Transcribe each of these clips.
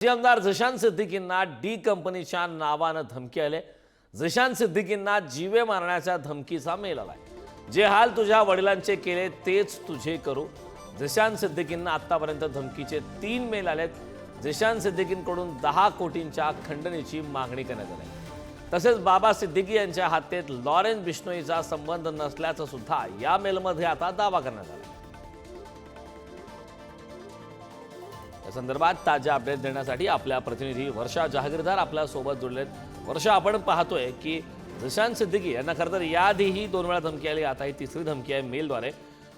माजी आमदार झशान सिद्दीकींना डी कंपनीच्या नावानं धमकी आले झशान सिद्दीकींना जीवे मारण्याच्या धमकीचा मेल आलाय जे हाल तुझ्या वडिलांचे केले तेच तुझे करू झशान सिद्दीकींना आतापर्यंत धमकीचे तीन मेल आलेत झशान सिद्दीकींकडून दहा कोटींच्या खंडणीची मागणी करण्यात आली तसेच बाबा सिद्दीकी यांच्या हत्येत लॉरेन्स बिश्नोईचा संबंध नसल्याचं सुद्धा या मेलमध्ये आता दावा करण्यात आला या संदर्भात ताज्या अपडेट देण्यासाठी आपल्या प्रतिनिधी वर्षा जहागीरदार आपल्यासोबत जोडलेत वर्षा आपण पाहतोय की झशान सिद्दीकी यांना खरं तर याआधीही दोन वेळा धमकी आली आता ही तिसरी धमकी आहे मेलद्वारे.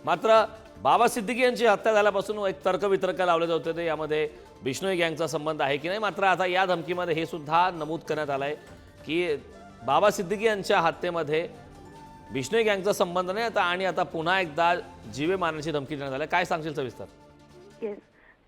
मात्र बाबा सिद्दीकी यांची हत्या झाल्यापासून एक तर्कवितर्क लावले जात होते यामध्ये बिष्णोई गँगचा संबंध आहे की नाही? मात्र आता या धमकीमध्ये हे सुद्धा नमूद करण्यात आलं आहे की बाबा सिद्दीकी यांच्या हत्येमध्ये बिष्णोई गँगचा संबंध नाही आता आणि आता पुन्हा एकदा जीवे मारण्याची धमकी देण्यात आली. आहे. काय सांगशील सविस्तर? येस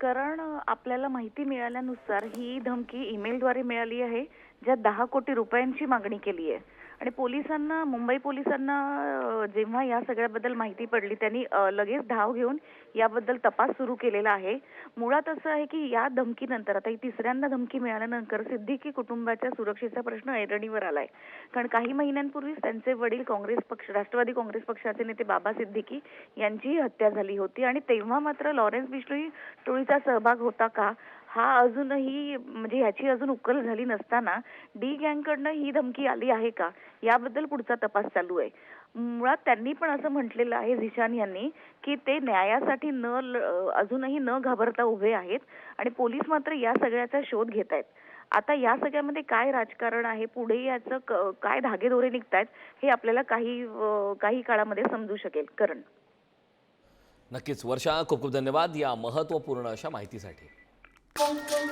कारण आपल्याला माहिती मिळाल्यानुसार ही धमकी ईमेलद्वारे मिळाली आहे ज्यात दहा कोटी रुपयांची मागणी केली आहे. आणि पोलिसांना मुंबई पोलिसांना जेव्हा या सगळ्याबद्दल माहिती पडली त्यांनी लगेच धाव घेऊन याबद्दल तपास सुरू केलेला आहे. मुळात असं आहे की या धमकीनंतर आता ही तिसऱ्यांदा धमकी मिळाल्यानंतर सिद्दीकी कुटुंबाच्या सुरक्षेचा प्रश्न ऐरणीवर आलाय. कारण काही महिन्यांपूर्वीच त्यांचे वडील काँग्रेस पक्ष राष्ट्रवादी काँग्रेस पक्षाचे नेते बाबा सिद्दीकी यांचीही हत्या झाली होती. आणि तेव्हा मात्र लॉरेन्स बिश्नोई टोळीचा सहभाग होता का? हा अजूनही म्हणजे ह्याची अजून उकल झाली नसताना डी गँगकडनं ही धमकी आली आहे का? याबद्दल पुढचा तपास चालू आहे. मुळात त्यांनी पण असं म्हटलेलं आहे झिशान यांनी की ते न्यायासाठी न अजूनही न घाबरता उभे आहेत आणि पोलीस मात्र या सगळ्याचा शोध घेत आहेत. आता या सगळ्यामध्ये काय राजकारण आहे? पुढे याचं काय काय धागेदोरे निघतायत हे आपल्याला काही काही काळामध्ये समजू शकेल. करण. नक्कीच. वर्षा खूप खूप धन्यवाद या महत्त्वपूर्ण अशा माहितीसाठी. Música